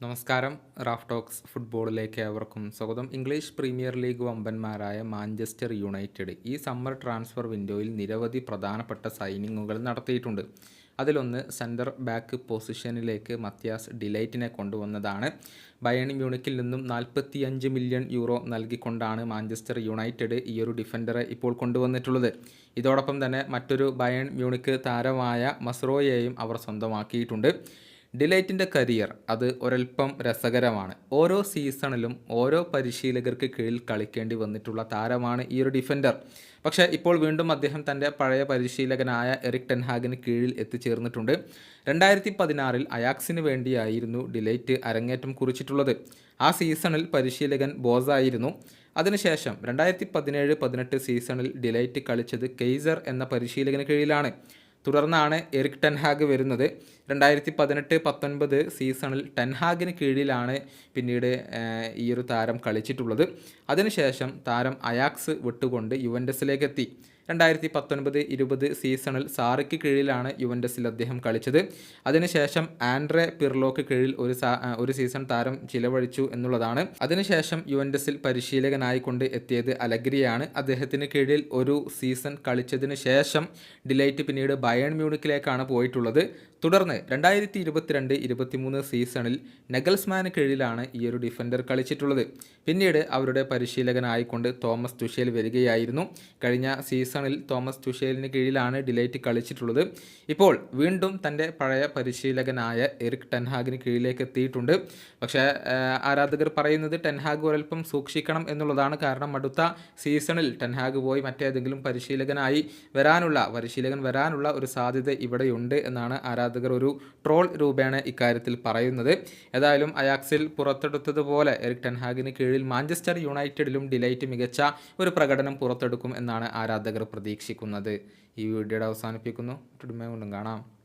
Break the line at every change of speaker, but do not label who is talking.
നമസ്കാരം. Raf talks ഫുട്ബോളിലേക്ക് ഏവർക്കും സ്വാഗതം. ഇംഗ്ലീഷ് പ്രീമിയർ ലീഗ് വമ്പന്മാരായ മാഞ്ചസ്റ്റർ യുണൈറ്റഡ് ഈ സമ്മർ ട്രാൻസ്ഫർ വിൻഡോയിൽ നിരവധി പ്രധാനപ്പെട്ട സൈനിങ്ങുകൾ നടത്തിയിട്ടുണ്ട്. അതിലൊന്ന് സെന്റർ ബാക്ക് പൊസിഷനിലേക്ക് മത്യാസ് ഡിലൈറ്റിനെ കൊണ്ടുവന്നതാണ്. ബയൺ മ്യൂണിക്കിൽ നിന്നും നാൽപ്പത്തിയഞ്ച് മില്യൺ യൂറോ നൽകിക്കൊണ്ടാണ് മാഞ്ചസ്റ്റർ യുണൈറ്റഡ് ഈ ഒരു ഡിഫൻഡറെ ഇപ്പോൾ കൊണ്ടുവന്നിട്ടുള്ളത്. ഇതോടൊപ്പം തന്നെ മറ്റൊരു ബയൺ മ്യൂണിക്ക് താരമായ മസ്രോയെയും അവർ സ്വന്തമാക്കിയിട്ടുണ്ട്. ഡിലൈറ്റിന്റെ കരിയർ അത് ഒരൽപ്പം രസകരമാണ്. ഓരോ സീസണിലും ഓരോ പരിശീലകർക്ക് കീഴിൽ കളിക്കേണ്ടി വന്നിട്ടുള്ള താരമാണ് ഈ ഒരു ഡിഫൻഡർ. പക്ഷേ ഇപ്പോൾ വീണ്ടും അദ്ദേഹം തന്റെ പഴയ പരിശീലകനായ എറിക് ടെൻഹാഗിന് കീഴിൽ എത്തിച്ചേർന്നിട്ടുണ്ട്. രണ്ടായിരത്തി പതിനാറിൽ അയാക്സിന് വേണ്ടിയായിരുന്നു ഡിലൈറ്റ് അരങ്ങേറ്റം കുറിച്ചിട്ടുള്ളത്. ആ സീസണിൽ പരിശീലകൻ ബോസായിരുന്നു അതിനുശേഷം രണ്ടായിരത്തി പതിനേഴ് പതിനെട്ട് സീസണിൽ ഡിലൈറ്റ് കളിച്ചത് കെയ്സർ എന്ന പരിശീലകന് കീഴിലാണ്. തുടർന്നാണ് എറിക് ടെൻഹാഗ് വരുന്നത്. രണ്ടായിരത്തി പതിനെട്ട് പത്തൊൻപത് സീസണിൽ ടെൻഹാഗിന് കീഴിലാണ് പിന്നീട് ഈ ഒരു താരം കളിച്ചിട്ടുള്ളത്. അതിനുശേഷം താരം അയാക്സ് വിട്ടുകൊണ്ട് യുവൻഡസിലേക്ക് എത്തി രണ്ടായിരത്തി പത്തൊൻപത് ഇരുപത് സീസണിൽ സാറിക്ക് കീഴിലാണ് യുവൻഡസിൽ അദ്ദേഹം കളിച്ചത്. അതിനുശേഷം ആൻഡ്രെ പിർലോക്ക് കീഴിൽ ഒരു ഒരു സീസൺ താരം ചിലവഴിച്ചു എന്നുള്ളതാണ്. അതിനുശേഷം യുവൻഡസിൽ പരിശീലകനായിക്കൊണ്ട് എത്തിയത് അലഗ്രിയാണ്. അദ്ദേഹത്തിന് കീഴിൽ ഒരു സീസൺ കളിച്ചതിന് ശേഷം ഡിലൈറ്റ് പിന്നീട് ബയൺ മ്യൂണിക്കിലേക്കാണ് പോയിട്ടുള്ളത്. തുടർന്ന് രണ്ടായിരത്തി ഇരുപത്തിരണ്ട് ഇരുപത്തിമൂന്ന് സീസണിൽ നെഗൽസ്മാന് കീഴിലാണ് ഈ ഒരു ഡിഫൻഡർ കളിച്ചിട്ടുള്ളത്. പിന്നീട് അവരുടെ പരിശീലകനായിക്കൊണ്ട് തോമസ് തുഷേൽ വരികയായിരുന്നു. കഴിഞ്ഞ സീസണിൽ തോമസ് തുഷേലിന് കീഴിലാണ് ഡിലൈറ്റ് കളിച്ചിട്ടുള്ളത്. ഇപ്പോൾ വീണ്ടും തന്റെ പഴയ പരിശീലകനായ എറിക് ടെൻഹാഗിന് കീഴിലേക്ക് എത്തിയിട്ടുണ്ട്. പക്ഷേ ആരാധകർ പറയുന്നത് ടെൻഹാഗ് ഒരൽപ്പം സൂക്ഷിക്കണം എന്നുള്ളതാണ് കാരണം. അടുത്ത സീസണിൽ ടെൻഹാഗ് പോയി മറ്റേതെങ്കിലും പരിശീലകനായി വരാനുള്ള പരിശീലകൻ വരാനുള്ള ഒരു സാധ്യത ഇവിടെയുണ്ട് എന്നാണ് ആരാധകർ ഒരു ട്രോൾ രൂപേണ ഇക്കാര്യത്തിൽ പറയുന്നത്. ഏതായാലും അയാക്സിൽ പുറത്തെടുത്തതുപോലെ എറിക് ടെൻഹാഗിന് കീഴിൽ മാഞ്ചസ്റ്റർ യുണൈറ്റഡിലും ഡിലൈറ്റ് മികച്ച ഒരു പ്രകടനം പുറത്തെടുക്കും എന്നാണ് ആരാധകർ പ്രതീക്ഷിക്കുന്നത്. ഈ വീഡിയോയുടെ അവസാനിപ്പിക്കുന്നു. വീണ്ടും കാണാം.